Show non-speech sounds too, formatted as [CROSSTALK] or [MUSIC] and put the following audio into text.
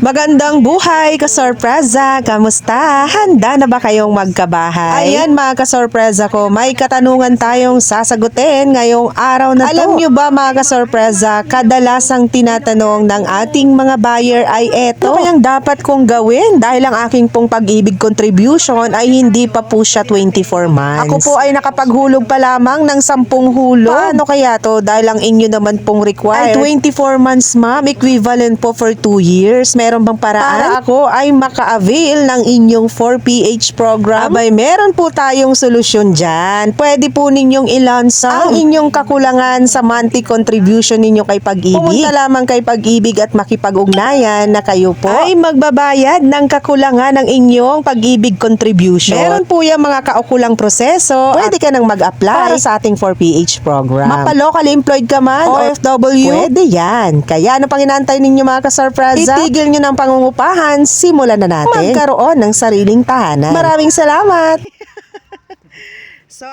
Magandang buhay, kasorpresa! Kamusta? Handa na ba kayong magkabahay? Ayan mga kasorpresa ko, may katanungan tayong sasagutin ngayong araw na to. Alam nyo ba mga kasorpresa, kadalasang tinatanong ng ating mga buyer ay eto. Ano kayang dapat kong gawin dahil ang aking pong pag-ibig contribution ay hindi pa po siya 24 months. Ako po ay nakapaghulog pa lamang ng 10 hulog. Paano kaya to? Dahil ang inyo naman pong required ay 24 months ma'am, equivalent po for 2 years. Meron bang paraan? Para ako ay maka-avail ng inyong 4PH program. Abay, meron po tayong solusyon dyan. Pwede po ninyong ilansang ang inyong kakulangan sa monthly contribution ninyo kay Pag-ibig. Pumunta lamang kay Pag-ibig at makipag-ugnayan na kayo po ay magbabayad ng kakulangan ng inyong Pag-ibig contribution. Meron po yung mga kaukulang proseso. Pwede ka nang mag-apply para sa ating 4PH program. Mapa-locally employed ka man, OFW, pwede yan. Kaya ano pang inaantay ninyo mga kasorpresa? Itigil nyo ng pangungupahan, simulan na natin magkaroon ng sariling tahanan. Maraming salamat! [LAUGHS] so,